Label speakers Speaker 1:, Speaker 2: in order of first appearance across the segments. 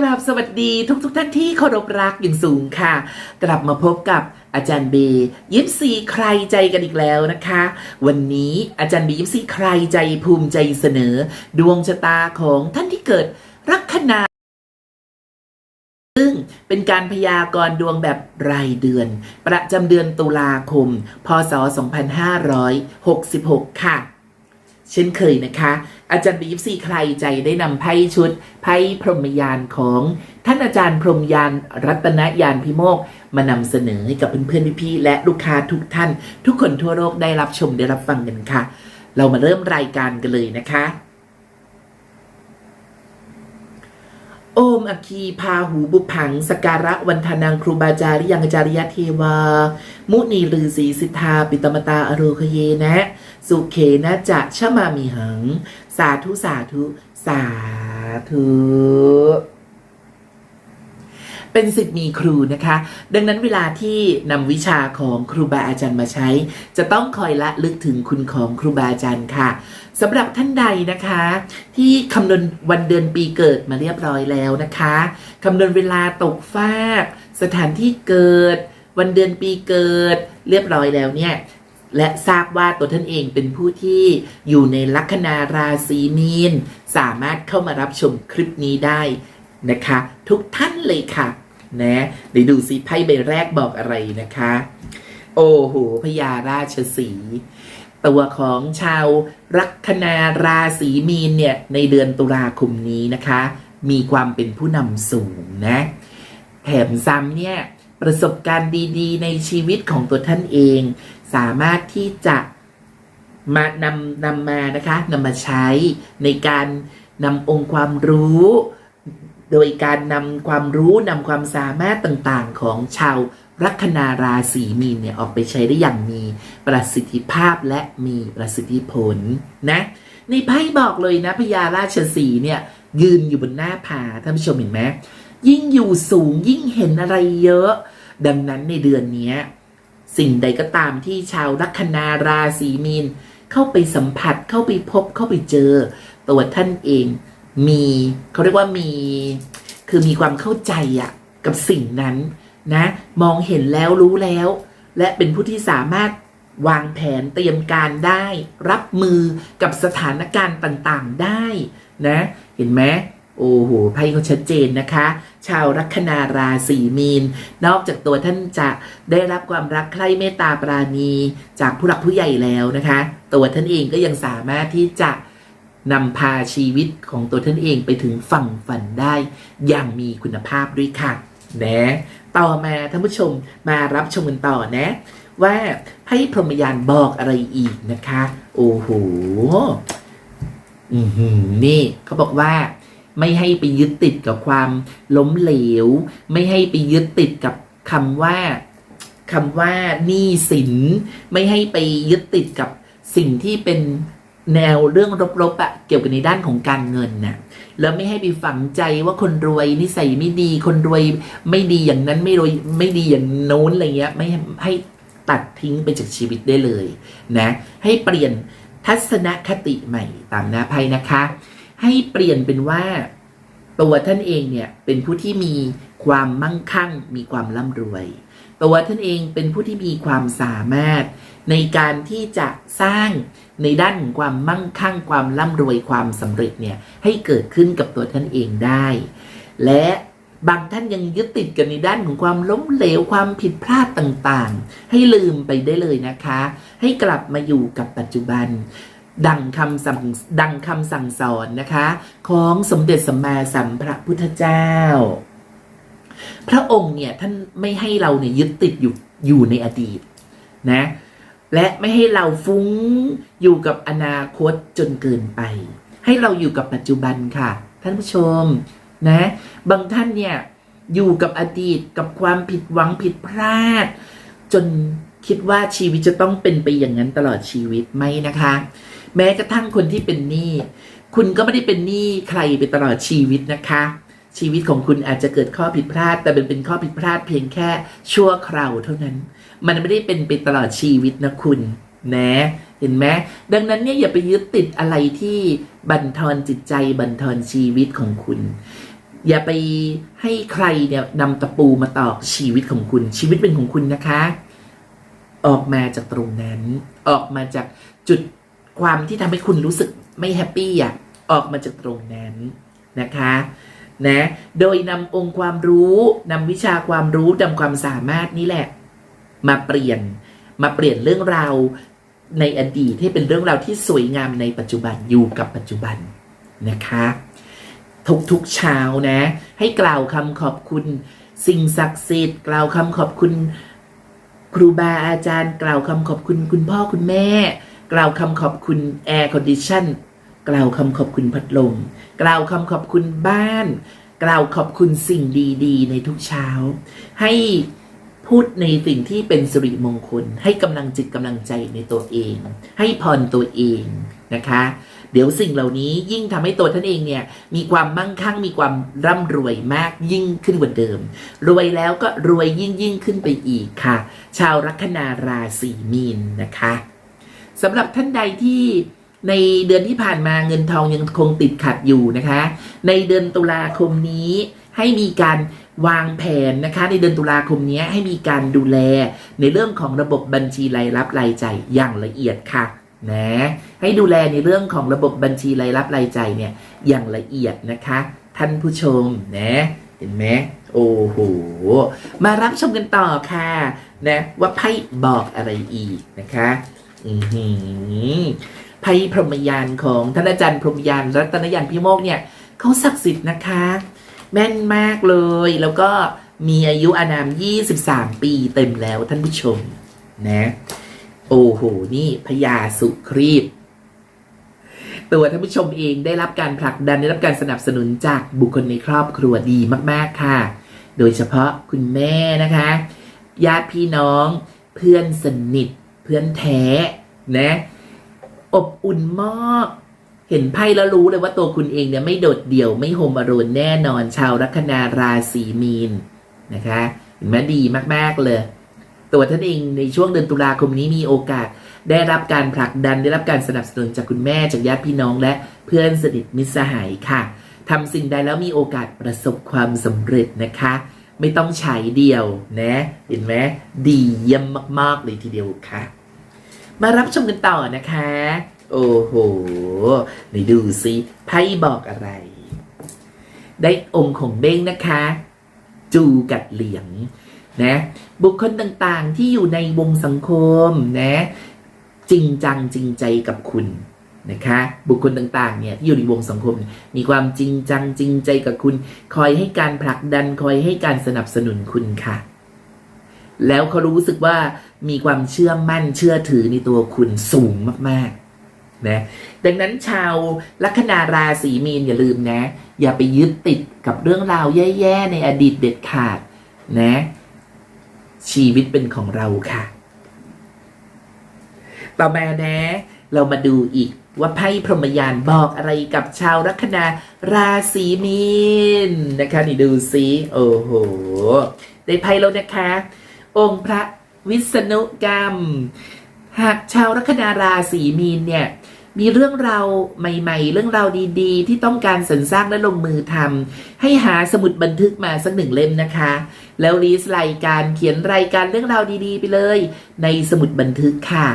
Speaker 1: กราบสวัสดีทุกทุกท่านที่เคารพรักอย่างสูงค่ะ กลับมาพบกับอาจารย์เบย์ยิปซีใครใจกันอีกแล้วนะคะ วันนี้อาจารย์เบย์ยิปซีใครใจภูมิใจเสนอ ดวงชะตาของท่านที่เกิดลัคนาซึ่งเป็นการพยากรณ์ดวงแบบรายเดือน ประจำเดือนตุลาคม พศ 2566 ค่ะ เช่นเคยนะคะ อาจารย์บีฟซีใครใจได้นำไพ่ชุดไพ่พรหมยานของท่านอาจารย์พรหมยานรัตนยานพิโมกมานำเสนอให้กับเพื่อนๆพี่ๆและลูกค้าทุกท่าน ทุกคนทั่วโลกได้รับชมได้รับฟังกันค่ะ เรามาเริ่มรายการกันเลยนะคะ โอมอคีพาหูบุพัง สการะวันธนังครูบาจาริยังจาริยเทวา มุนีลือศีสิทธา ปิตมตาอโรคเยนะ สุเขนะจะชะมามีหัง สาธุ สาธุ สาธุ เป็นสิทธิ์มีครูนะคะ ดังนั้นเวลาที่นำวิชาของครูบาอาจารย์มาใช้ จะต้องคอยละลึกถึงคุณของครูบาอาจารย์ค่ะสำหรับท่านใดนะคะ ที่คำนวณวันเดือนปีเกิดมาเรียบร้อยแล้วนะคะคำนวณเวลาตกฟากสถานที่เกิด วันเดือนปีเกิดเรียบร้อยแล้วเนี่ยและทราบว่าตัวท่านเองเป็นผู้ที่อยู่ในลัคนาราศีมีน สามารถเข้ามารับชมคลิปนี้ได้ นะคะ ทุกท่านเลยค่ะนะเดี๋ยวดูสิไพ่ใบแรกบอกอะไรนะคะ โอ้โหพญาราชสีตัวของชาวลัคนาราศีมีนเนี่ย ในเดือนตุลาคมนี้นะคะ มีความเป็นผู้นำสูงนะ แถมซ้ำเนี่ย ประสบการณ์ดีๆ ในชีวิตของตัวท่านเอง สามารถที่จะมานำนำมานะคะนำมาใช้ในการนำองค์ความรู้ โดยการนำความรู้นำความสามารถต่างๆ ของชาวลัคนาราศีมีนเนี่ยออกไปใช้ได้อย่างมีประสิทธิภาพและมีประสิทธิผลนะในไพ่บอกเลยนะพญาราชสีเนี่ยยืนอยู่บนหน้าผาท่านผู้ชมเห็นไหมยิ่งอยู่สูงยิ่งเห็นอะไรเยอะ ดังนั้นในเดือนนี้สิ่งใดก็ตามที่ชาวลัคนาราศีมีน เข้าไปสัมผัสเข้าไปพบเข้าไปเจอ ตัวท่านเอง มีเขาเรียกว่ามี คือมีความเข้าใจอะกับสิ่งนั้นนะ มองเห็นแล้วรู้แล้ว และเป็นผู้ที่สามารถวางแผนเตรียมการได้ รับมือกับสถานการณ์ต่างๆได้นะ เห็นไหมโอ้โหไพ่เขาชัดเจนนะคะ ชาวลัคนาราศีมีน นอกจากตัวท่านจะได้รับความรักใคร่เมตตาปราณี จากผู้หลักผู้ใหญ่แล้วนะคะ ตัวท่านเองก็ยังสามารถที่จะ นำพาชีวิตของตัวท่านเองไปถึงฝั่งฝันได้ อย่างมีคุณภาพด้วยค่ะนะต่อมาท่านผู้ชมมารับชมกันต่อนะ ว่าไพ่พรหมยานบอกอะไรอีกนะคะ โอ้โหอือหือนี่เขาบอกว่าไม่ให้ไปยึดติดกับความล้มเหลว ไม่ให้ไปยึดติดกับคำว่าคำว่าหนี้สิน ไม่ให้ไปยึดติดกับสิ่งที่เป็น แนวเรื่องลบๆอะเกี่ยวกับในด้านของการเงินน่ะแล้วไม่ให้ไปฝังใจว่าคนรวยนิสัยไม่ดีคนรวยไม่ดีอย่างนั้นไม่รวยไม่ดีอย่างโน้นอะไรเงี้ยไม่ให้ให้ตัดทิ้งไปจากชีวิตได้เลยนะให้เปลี่ยนทัศนคติใหม่ตามหน้าไพ่นะคะ ให้เปลี่ยนเป็นว่า ตัวท่านเองเนี่ยเป็นผู้ที่มีความมั่งคั่ง มีความร่ำรวย ตัวท่านเองเป็นผู้ที่มีความสามารถ ในการที่จะสร้างในด้านของความมั่งคั่ง ความร่ำรวยความสำเร็จเนี่ยให้เกิดขึ้นกับตัวท่านเองได้ และบางท่านยังยึดติดกันในด้านของความล้มเหลวความผิดพลาดต่างๆ ให้ลืมไปได้เลยนะคะ ให้กลับมาอยู่กับปัจจุบัน ดังคำสั่งดังคำสั่งสอนนะคะ ของสมเด็จสัมมาสัมพระพุทธเจ้า พระองค์เนี่ยท่านไม่ให้เราเนี่ยยึดติดอยู่อยู่ในอดีตนะและไม่ให้เราฟุ้งอยู่กับอนาคตจนเกินไป ให้เราอยู่กับปัจจุบันค่ะ ท่านผู้ชมนะบางท่านเนี่ยอยู่กับอดีตกับความผิดหวังผิดพลาด จนคิดว่าชีวิตจะต้องเป็นไปอย่างนั้นตลอดชีวิตไหมนะคะ แม้กระทั่งคนที่เป็นหนี้คุณก็ไม่ได้เป็นหนี้ใครไปตลอดชีวิตนะคะ ชีวิตของคุณอาจจะเกิดข้อผิดพลาด แต่เป็นเป็นข้อผิดพลาดเพียงแค่ชั่วคราวเท่านั้น มันไม่ได้เป็นไปตลอดชีวิตนะคุณนะเห็นไหมดังนั้นเนี่ยอย่าไปยึดติดอะไรที่บั่นทอนจิตใจบั่นทอนชีวิตของคุณ อย่าไปให้ใครเนี่ยนำตะปูมาตอกชีวิตของคุณ ชีวิตเป็นของคุณนะคะ ออกมาจากตรงนั้น ออกมาจากจุด ความที่ทำให้คุณรู้สึกไม่แฮปปี้อะออกมาจากตรงนั้นนะคะนะโดยนำองค์ความรู้นำวิชาความรู้นำความสามารถนี่แหละ มาเปลี่ยนมาเปลี่ยนเรื่องราวในอดีตให้เป็นเรื่องราวที่สวยงามในปัจจุบันอยู่กับปัจจุบันนะคะทุกๆเช้านะ ให้กล่าวคำขอบคุณ สิ่งศักดิ์สิทธิ์กล่าวคำขอบคุณ ครูบาอาจารย์ กล่าวคำขอบคุณคุณพ่อคุณแม่ กล่าวคำขอบคุณแอร์คอนดิชันกล่าวคำขอบคุณพัดลมกล่าวคำขอบคุณบ้าน กล่าวขอบคุณสิ่งดีๆ ในทุกเช้า ให้พูดในสิ่งที่เป็นสิริมงคล ให้กำลังจิตกำลังใจในตัวเอง ให้พรตัวเองนะคะ เดี๋ยวสิ่งเหล่านี้ยิ่งทำให้ตัวท่านเองเนี่ยมีความมั่งคั่งมีความร่ำรวยมากยิ่งขึ้นกว่าเดิม รวยแล้วก็รวยยิ่งยิ่งขึ้นไปอีกค่ะ ชาวลัคนาราศีมีนนะคะ สำหรับท่านใดที่ในเดือนที่ผ่านมาเงินทองยังคงติดขัดอยู่นะคะ ในเดือนตุลาคมนี้ให้มีการวางแผนนะคะ ในเดือนตุลาคมนี้ให้มีการดูแลในเรื่องของระบบบัญชีรายรับรายจ่ายอย่างละเอียดค่ะนะให้ดูแลในเรื่องของระบบบัญชีรายรับรายจ่ายเนี่ยอย่างละเอียดนะคะ ท่านผู้ชมนะเห็นไหมโอ้โหมารับชมกันต่อค่ะนะว่าไพ่บอกอะไรอีกนะคะ อืมไพ่พรหมยานของท่านอาจารย์พรหมยานรัตนยานพิโมกเนี่ยเขาศักดิ์สิทธิ์นะคะ แม่นมากเลยแล้วก็มีอายุอานาม 23 ปีเต็มแล้วท่านผู้ชม นะ โอ้โห นี่พญาสุครีบตัวท่านผู้ชมเองได้รับการผลักดันได้รับการสนับสนุนจากบุคคลในครอบครัวดีมาก ๆ ค่ะ โดยเฉพาะคุณแม่นะคะ ญาติพี่น้องเพื่อนสนิท เพื่อนแท้นะอบอุ่นมากเห็นไพ่แล้วรู้เลยว่าตัวคุณเองเนี่ยไม่โดดเดี่ยวไม่โฮมอรนแน่นอนชาวลัคนาราศีมีนนะคะเห็นไหมดีมากๆเลย ตัวท่านเองในช่วงเดือนตุลาคมนี้มีโอกาส ได้รับการผลักดันได้รับการสนับสนุนจากคุณแม่จากญาติพี่น้องและเพื่อนสนิทมิตรสหายค่ะทำสิ่งใดแล้วมีโอกาสประสบความสำเร็จนะคะ ไม่ต้องใช้เดียวนะเห็นไหมดีเยี่ยมมาก ๆ เลยทีเดียวค่ะ มารับชมกันต่อนะคะ โอ้โหไหนดูสิไพ่บอกอะไร ได้องค์ของเบ้งนะคะ จูกัดเหลียงนะบุคคลต่างๆที่อยู่ในวงสังคมนะ จริงจังจริงใจกับคุณ นะคะบุคคลต่างๆเนี่ยที่อยู่ในวงสังคม มีความจริงจังจริงใจกับคุณ คอยให้การผลักดันคอยให้การสนับสนุนคุณค่ะ แล้วเขารู้สึกว่ามีความเชื่อมั่นเชื่อถือในตัวคุณสูงมากๆนะดังนั้นชาวลัคนาราศีมีนอย่าลืมนะ อย่าไปยึดติดกับเรื่องราวแย่ๆในอดีตเด็ดขาดนะ ชีวิตเป็นของเราค่ะ ต่อมานะ เรามาดูอีก ว่าไพ่พรหมยานบอกอะไรกับชาวลัคนาราศีมีนนะคะนี่ดูสิโอ้โหได้ไพ่แล้วนะคะ องค์พระวิษณุกรรม หากชาวลัคนาราศีมีนเนี่ยมีเรื่องราวใหม่ ๆ เรื่องราวดีๆ ที่ต้องการสรรสร้างและลงมือทำให้หาสมุดบันทึกมาสักหนึ่งเล่มนะคะ แล้วรีสรายการเขียนรายการเรื่องราวดี ๆ ไปเลย ในสมุดบันทึกค่ะ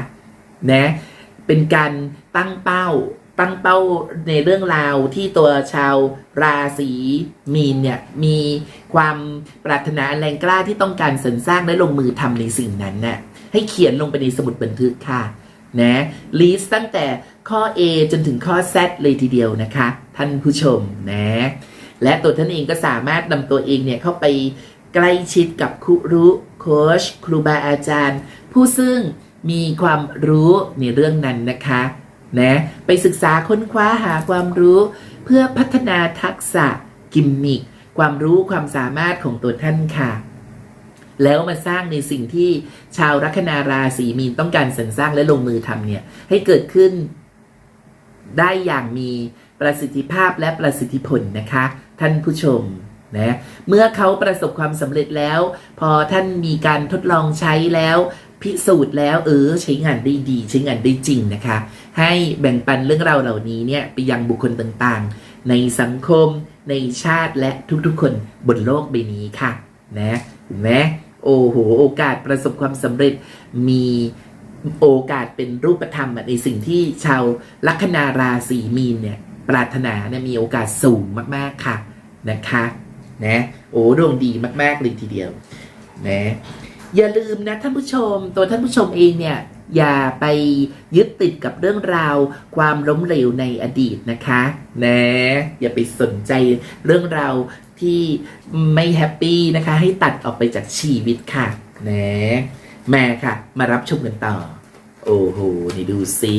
Speaker 1: นะ เป็นการตั้งเป้า ตั้งเป้าในเรื่องราวที่ตัวชาวราศีมีนเนี่ยมีความปรารถนาแรงกล้าที่ต้องการสรรสร้างและลงมือทำในสิ่งนั้นน่ะให้เขียนลงไปในสมุดบันทึกค่ะนะลิสต์ตั้งแต่ข้อ A จนถึงข้อ Z เลยทีเดียวนะคะ ท่านผู้ชมนะและตัวท่านเองก็สามารถนำตัวเองเนี่ยเข้าไปใกล้ชิดกับครูรู้โค้ชครูบาอาจารย์ ผู้ซึ่ง มีความรู้ในเรื่องนั้นนะคะนะไปศึกษาค้นคว้าหาความรู้ เพื่อพัฒนาทักษะกิมมิคความรู้ความสามารถของตัวท่านค่ะ แล้วมาสร้างในสิ่งที่ชาวลัคนาราศีมีนต้องการสรรสร้างและลงมือทำเนี่ย ให้เกิดขึ้นได้อย่างมีประสิทธิภาพและประสิทธิผลนะคะ ท่านผู้ชมนะเมื่อเขาประสบความสำเร็จแล้ว พอท่านมีการทดลองใช้แล้ว พิสูจน์แล้วเออใช้งานได้ดี ใช้งานได้จริงนะคะ ให้แบ่งปันเรื่องราวเหล่านี้เนี่ยไปยังบุคคลต่างๆ ในสังคม ในชาติและทุกๆ คนบนโลกใบนี้ค่ะนะเห็นไหมโอ้โหโอกาสประสบความสำเร็จมีโอกาสเป็นรูปธรรมในสิ่งที่ชาวลัคนาราศีมีนเนี่ยปรารถนาเนี่ยมีโอกาสสูงมากๆค่ะนะคะนะโอ้ดวงดีมากๆเลยทีเดียวนะ อย่าลืมนะท่านผู้ชม ตัวท่านผู้ชมเองเนี่ยอย่าไปยึดติดกับเรื่องราว ความล้มเหลวในอดีตนะคะนะอย่าไปสนใจเรื่องราวที่ไม่แฮปปี้นะคะ ให้ตัดออกไปจากชีวิตค่ะนะแมาค่ะ มารับชมกันต่อ โอ้โห นี่ดูสิ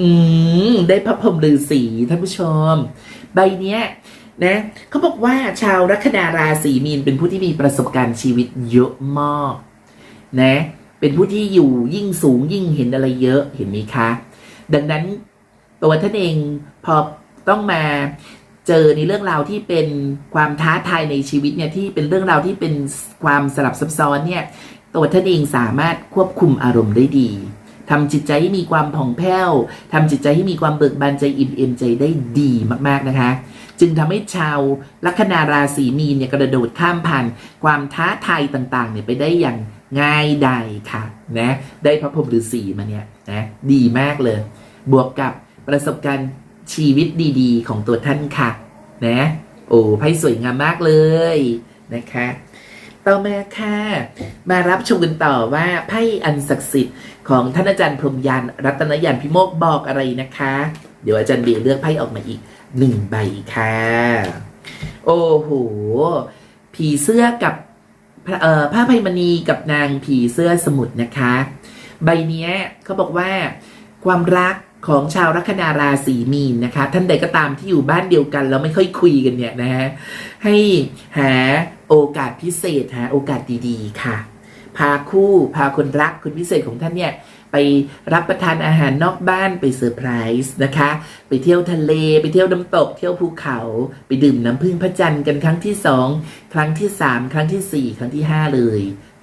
Speaker 1: อืม ได้พระพรหมฤาษีท่านผู้ชม ใบเนี้ย นะเขาบอกว่าชาวลัคนาราศีมีนเป็นผู้ที่มีประสบการณ์ชีวิตเยอะมากนะเป็นผู้ที่อยู่ยิ่งสูงยิ่งเห็นอะไรเยอะเห็นไหมคะ ดังนั้นตัวท่านเองพอต้องมาเจอในเรื่องราวที่เป็นความท้าทายในชีวิตเนี่ยที่เป็นเรื่องราวที่เป็นความสลับซับซ้อนเนี่ยตัวท่านเองสามารถควบคุมอารมณ์ได้ดี ทำจิตใจให้มีความผ่องแผ้วทำจิตใจให้มีความเบิกบานใจอิ่มเอมใจได้ดีมากๆนะคะ จึงทำให้ชาวลัคนาราศีมีนเนี่ยกระโดดข้ามผ่านความท้าทายต่างๆเนี่ยไปได้อย่างง่ายดายค่ะนะได้พระพรหมฤาษีมาเนี่ยนะดีมากเลย บวกกับประสบการณ์ชีวิตดีๆ ของตัวท่านค่ะนะโอ้ไพ่สวยงามมากเลยนะคะ ต่อมาค่ะ มารับชมกันต่อว่าไพ่อันศักดิ์สิทธิ์ของท่านอาจารย์พรมยานรัตนยานพิโมกบอกอะไรนะคะ เดี๋ยวอาจารย์เบียเลือกไพ่ออกมาอีกหนึ่งใบค่ะ โอ้โห ผีเสื้อกับพระเอ่อผ้าไพมณีกับนางผีเสื้อสมุทรนะคะ ใบนี้เขาบอกว่า ความรักของชาวลัคนาราศีมีนนะคะ ท่านใดก็ตามที่อยู่บ้านเดียวกัน แล้วไม่ค่อยคุยกันเนี่ยนะฮะให้หา โอกาสพิเศษหาโอกาสดีๆ ค่ะ พาคู่พาคนรักคนพิเศษของท่านเนี่ยไปรับประทานอาหารนอกบ้านไปเซอร์ไพรส์นะคะ ไปเที่ยวทะเลไปเที่ยวน้ำตก เที่ยวภูเขา ไปดื่มน้ำพึ่งพระจันทร์กันครั้งที่สองครั้งที่สามครั้งที่สี่ครั้งที่ห้าเลย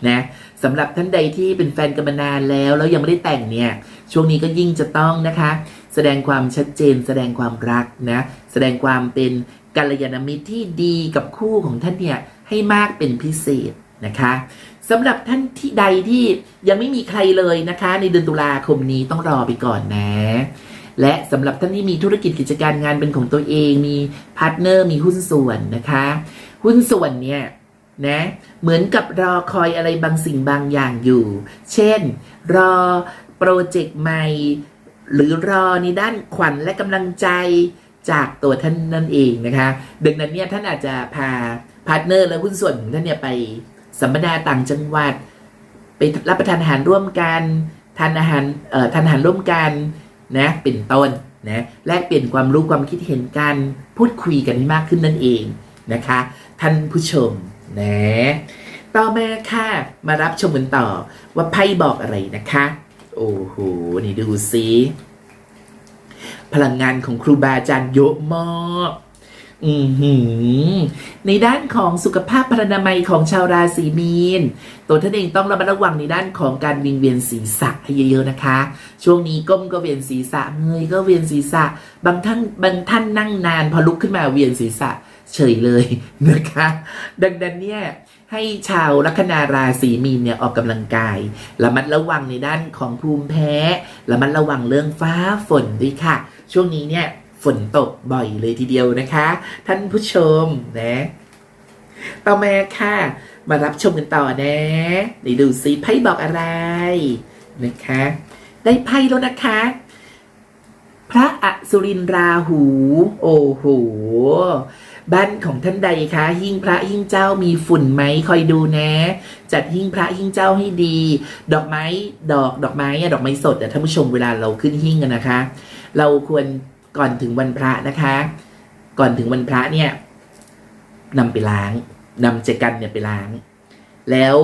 Speaker 1: นะสำหรับท่านใดที่เป็นแฟนกันมานานแล้ว แล้วยังไม่ได้แต่งเนี่ย ช่วงนี้ก็ยิ่งจะต้องนะคะ แสดงความชัดเจน แสดงความรักนะ แสดงความเป็น กัลยาณมิตรที่ดีกับคู่ของท่านเนี่ยให้มากเป็นพิเศษนะคะสำหรับท่านที่ใดที่ยังไม่มีใครเลยนะคะ ในเดือนตุลาคมนี้ต้องรอไปก่อนนะ และสำหรับท่านที่มีธุรกิจกิจการงานเป็นของตัวเอง มีพาร์ทเนอร์มีหุ้นส่วนนะคะ หุ้นส่วนเนี่ยนะเหมือนกับรอคอยอะไรบางสิ่งบางอย่างอยู่ เช่น รอโปรเจกต์ใหม่ หรือรอในด้านขวัญและกำลังใจ จากตัวท่านนั่นเองนะคะ ดังนั้นเนี่ยท่านอาจจะพาพาร์ทเนอร์และหุ้นส่วนของท่านเนี่ยไปสัมมนาต่างจังหวัด ไปรับประทานอาหารร่วมกันทานอาหารเอ่อทานอาหารร่วมกันนะเป็นต้นนะแลกเปลี่ยนความรู้ความคิดเห็นกันพูดคุยกันให้มากขึ้นนั่นเองนะคะ ท่านผู้ชมนะต่อมาค่ะมารับชมกันต่อว่าไพ่บอกอะไรนะคะ โอ้โหนี่ดูสิ พลังงานของครูบาอาจารย์เยอะมากอือหือในด้านของสุขภาพพรรณนามัยของชาวราศีมีน ตัวท่านเองต้องระมัดระวังในด้านของการวิงเวียนศีรษะให้เยอะๆนะคะ ช่วงนี้ก้มก็เวียนศีรษะเงยก็เวียนศีรษะ บางท่านบางท่านนั่งนาน พอลุกขึ้นมาเวียนศีรษะเฉยเลยนะคะ ดังนั้นเนี่ยให้ชาวลัคนาราศีมีนเนี่ยออกกำลังกายระมัดระวังในด้านของภูมิแพ้ระมัดระวังเรื่องฟ้าฝนด้วยค่ะ ช่วงนี้เนี่ยฝนตกบ่อยเลยทีเดียวนะคะ ท่านผู้ชมนะ ต่อมาค่ะ มารับชมกันต่อนะเดี๋ยวดูซิไพ่บอกอะไรนะคะ ได้ไพ่แล้วนะคะ พระอสุรินราหู โอ้โหบ้านของท่านใดคะหิ้งพระหิ้งเจ้ามีฝุ่นไหมคอยดูนะ จัดหิ้งพระหิ้งเจ้าให้ดี ดอกไม้ดอกดอกไม้อะดอกไม้สดอะท่านผู้ชมเวลาเราขึ้นหิ้งกันนะคะ เราควรก่อนถึงวันพระนะคะ ก่อนถึงวันพระเนี่ยนำไปล้างนำเจกันเนี่ยไปล้าง แล้ว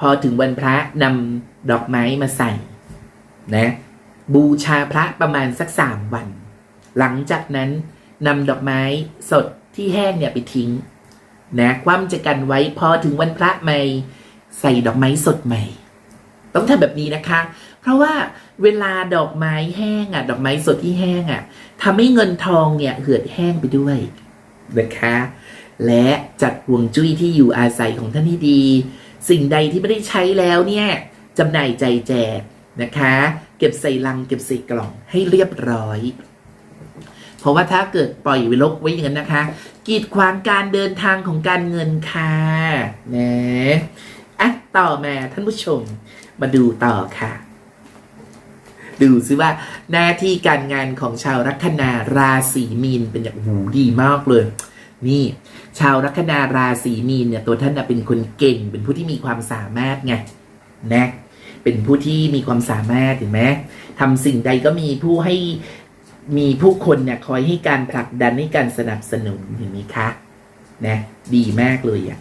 Speaker 1: พอถึงวันพระนำดอกไม้มาใส่นะบูชาพระประมาณสักสามวัน หลังจากนั้นนำดอกไม้สดที่แห้งเนี่ยไปทิ้งนะคว่ำจะกันไว้พอถึงวันพระใหม่ ใส่ดอกไม้สดใหม่ ต้องทำแบบนี้นะคะ ราะว่าเวลาดอกไม้แห้งอะ ดอกไม้สดที่แห้งอะทำให้เงินทองเนี่ยเหือดแห้งไปด้วยนะคะ และจัดห่วงจุ้ยที่อยู่อาศัยของท่านที่ดี สิ่งใดที่ไม่ได้ใช้แล้วเนี่ยจำหน่ายใจแจกนะคะ เก็บใส่ลังเก็บใส่กล่องให้เรียบร้อย เพราะว่าถ้าเกิดปล่อยไว้ลกไว้อย่างนั้นนะคะ กีดขวางการเดินทางของการเงินค่ะนะอะต่อมาท่านผู้ชมมาดูต่อค่ะ ดูซิว่าหน้าที่การงานของชาวลัคนาราศีมีนเป็นอย่างโอ้โหดีมากเลย นี่ ชาวลัคนาราศีมีนเนี่ยตัวท่านเป็นคนเก่ง เป็นผู้ที่มีความสามารถไงนะเป็นผู้ที่มีความสามารถเห็นไหมทำสิ่งใดก็มีผู้ให้มีผู้คนเนี่ยคอยให้การผลักดันให้การสนับสนุนเห็นไหมคะนะดีมากเลยอะ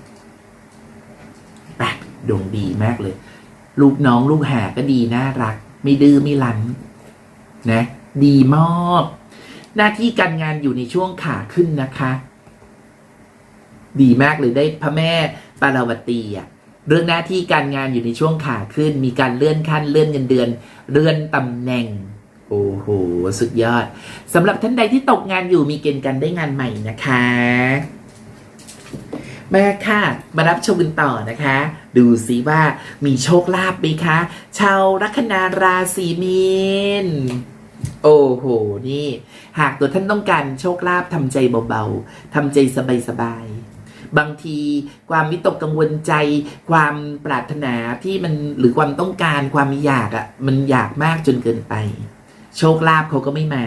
Speaker 1: ไปดวงดีมากเลย ลูกน้องลูกหาก็ดีน่ารัก ไม่ดื้อไม่รั้นนะ ดีมากหน้าที่การงานอยู่ในช่วงขาขึ้นนะคะ ดีมากเลยได้พระแม่ปาราวตีอะเรื่องหน้าที่การงานอยู่ในช่วงขาขึ้น มีการเลื่อนขั้นเลื่อนเงินเดือน เลื่อนตำแหน่ง โอ้โห สุดยอดสำหรับท่านใดที่ตกงานอยู่มีเกณฑ์การได้งานใหม่นะคะ มาค่ะ มารับชมกันต่อนะคะ ดูสิว่ามีโชคลาภไหมคะ ชาวลัคนาราศีมีนโอ้โห นี่ หากตัวท่านต้องการโชคลาภทำใจเบาๆทำใจสบายๆ บางทีความวิตกกังวลใจ ความปรารถนาที่มันหรือความต้องการความอยากอะ่ะ มันอยากมากจนเกินไป โชคลาภเขาก็ไม่มา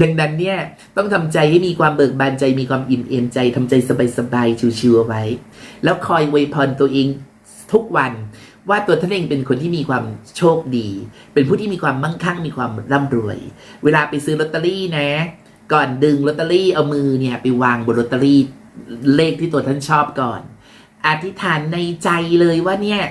Speaker 1: ดังนั้นเนี่ยต้องทำใจให้มีความเบิกบานใจมีความอิ่มเอมใจทำใจสบายๆชิวๆเอาไว้ แล้วคอยอวยพรตัวเองทุกวันว่าตัวท่านเองเป็นคนที่มีความโชคดี เป็นผู้ที่มีความมั่งคั่งมีความร่ำรวย เวลาไปซื้อลอตเตอรี่นะ ก่อนดึงลอตเตอรี่เอามือเนี่ยไปวางบนลอตเตอรี่เลขที่ตัวท่านชอบก่อน อธิษฐานในใจเลยว่าเนี่ย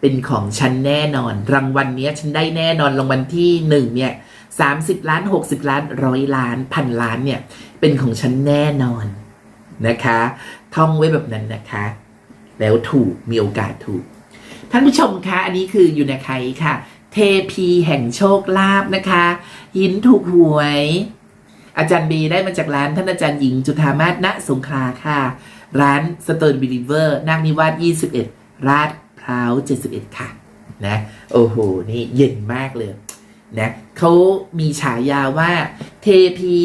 Speaker 1: เป็นของฉันแน่นอน รางวัลเนี้ยฉันได้แน่นอนรางวัลที่หนึ่งเนี่ย สามสิบล้านหกสิบล้านร้อยล้านพันล้านเนี่ย เป็นของฉันแน่นอนนะคะ ท่องไว้แบบนั้นนะคะ แล้วถูกมีโอกาสถูก ท่านผู้ชมคะ อันนี้คืออยู่ในใครค่ะ เทพีแห่งโชคลาภนะคะ หินถูกหวย อาจารย์บีได้มาจากร้านท่านอาจารย์หญิงจุธามาศณสงขลาค่ะ ร้าน Stone Believer นาคนิวาส21 ราดพร้าว 71 ค่ะ นะ โอ้โห นี่เย็นมากเลย นะเขามีฉายาว่า เทพี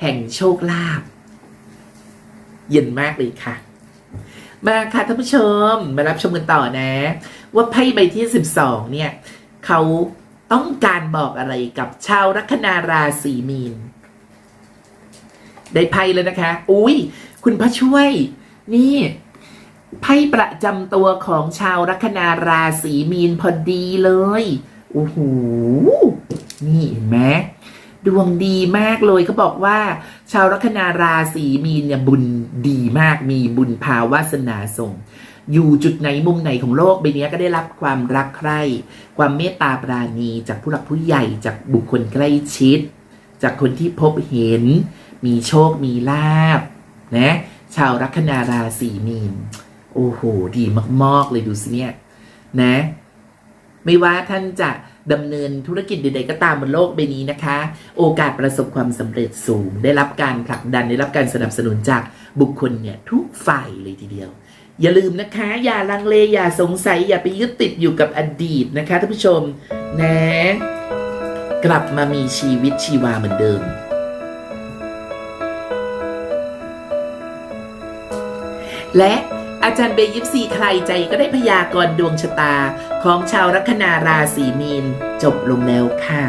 Speaker 1: แห่งโชคลาภเย็นมากเลยค่ะ มาค่ะท่านผู้ชมมารับชมกันต่อนะ ว่าไพ่ใบที่ 12 เนี่ยเขาต้องการบอกอะไรกับชาวลัคนาราศีมีน ได้ไพ่เลยนะคะ อุ้ยคุณพระช่วย นี่ไพ่ประจำตัวของชาวลัคนาราศีมีนพอดีเลย โอ้โหนี่เห็นไหมดวงดีมากเลยเขาบอกว่า ชาวลัคนาราศีมีนเนี่ยบุญดีมากมีบุญภาวาสนาส่ง อยู่จุดไหนมุมไหนของโลกใบนี้ก็ได้รับความรักใคร่ ความเมตตาปราณีจากผู้หลักผู้ใหญ่จากบุคคลใกล้ชิด จากคนที่พบเห็น มีโชคมีลาบนะชาวลัคนาราศีมีน โอ้โห ดีมาก ๆ เลยดูสิเนี่ยนะ ไม่ว่าท่านจะดำเนินธุรกิจใดๆก็ตามบนโลกใบนี้นะคะ โอกาสประสบความสำเร็จสูง ได้รับการผลักดันได้รับการสนับสนุนจากบุคคลเนี่ยทุกฝ่ายเลยทีเดียว อย่าลืมนะคะ อย่าลังเลอย่าสงสัยอย่าไปยึดติดอยู่กับอดีตนะคะท่านผู้ชมนะกลับมามีชีวิตชีวาเหมือนเดิม และ อาจารย์เบยิปซีใครใจก็ได้พยากรณ์ดวงชะตาของชาวลัคนาราศีมีน จบลงแล้วค่ะ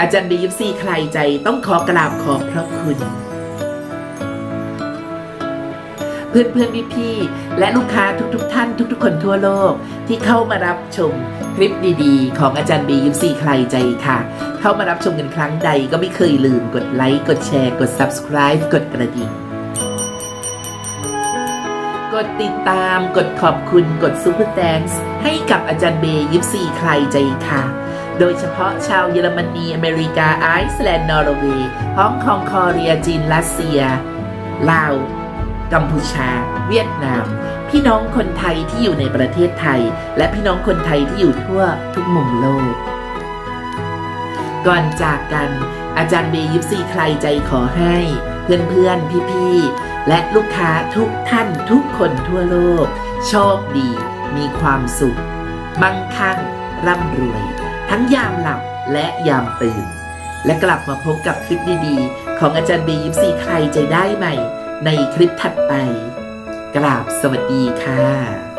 Speaker 1: อาจารย์เบยิปซีใครใจต้องขอกราบขอบพระคุณ เพื่อนเพื่อนพี่พี่ๆและลูกค้าทุกๆทท่านทุก ๆ คนทั่วโลกที่เข้ามารับชมคลิปดีๆ ของอาจารย์เบยิปซีใครใจค่ะ เข้ามารับชมกันครั้งใดก็ไม่เคยลืมกดไลค์กดแชร์กด subscribe กดกระดิ่ง ดติดตามกดขอบคุณกดซูเปอร์แ n งส์ให้กับอาจารย์เบย์ยิปซีใครใจค่ะ โดยเฉพาะชาวเยอรมนี อเมริกา ไอซ์แลนด์ นอร์เวย์ฮ่องกงคอเรียจีน รัสเซีย ลาว กัมพูชา เวียดนาม พี่น้องคนไทยที่อยู่ในประเทศไทย และพี่น้องคนไทยที่อยู่ทั่วทุกมุมโลก ก่อนจากกัน อาจารย์เบยิปซีใครใจขอให้ เพื่อนๆพี่ๆ และลูกค้าทุกท่านทุกคนทั่วโลก โชคดี มีความสุข มั่งคั่ง ร่ำรวย ทั้งยามหลับและยามตื่น และกลับมาพบกับคลิปดีๆ ของอาจารย์บียิปซีใครใจได้ใหม่ ในคลิปถัดไป กราบสวัสดีค่ะ